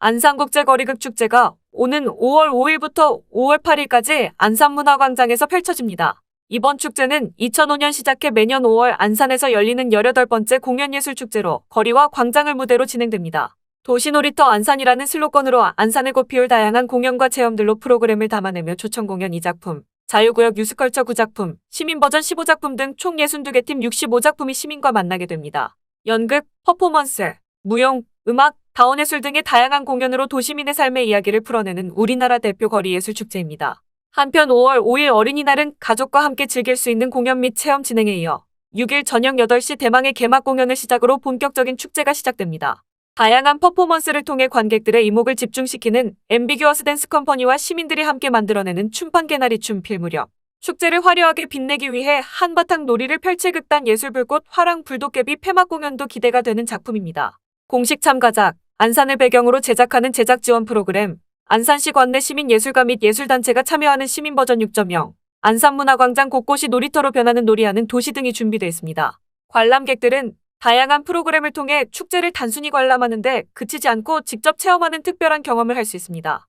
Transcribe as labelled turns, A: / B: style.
A: 안산국제거리극 축제가 오는 5월 5일부터 5월 8일까지 안산문화광장에서 펼쳐집니다. 이번 축제는 2005년 시작해 매년 5월 안산에서 열리는 18번째 공연예술축제로 거리와 광장을 무대로 진행됩니다. 도시놀이터 안산이라는 슬로건으로 안산을 꽃피울 다양한 공연과 체험들로 프로그램을 담아내며 초청 공연 2작품, 자유구역 뉴스컬처 9작품, 시민 버전 15작품 등 총 62개 팀 65작품이 시민과 만나게 됩니다. 연극, 퍼포먼스, 무용, 음악, 다원예술 등의 다양한 공연으로 도시민의 삶의 이야기를 풀어내는 우리나라 대표 거리예술 축제입니다. 한편 5월 5일 어린이날은 가족과 함께 즐길 수 있는 공연 및 체험 진행에 이어 6일 저녁 8시 대망의 개막 공연을 시작으로 본격적인 축제가 시작됩니다. 다양한 퍼포먼스를 통해 관객들의 이목을 집중시키는 엠비규어스 댄스 컴퍼니와 시민들이 함께 만들어내는 춤판 개나리 춤 필 무렵. 축제를 화려하게 빛내기 위해 한바탕 놀이를 펼칠 극단 예술불꽃 화랑 불도깨비 폐막 공연도 기대가 되는 작품입니다. 공식 참가작, 안산을 배경으로 제작하는 제작 지원 프로그램, 안산시 관내 시민예술가 및 예술단체가 참여하는 시민 버전 6.0, 안산문화광장 곳곳이 놀이터로 변하는 놀이하는 도시 등이 준비되어 있습니다. 관람객들은 다양한 프로그램을 통해 축제를 단순히 관람하는데 그치지 않고 직접 체험하는 특별한 경험을 할 수 있습니다.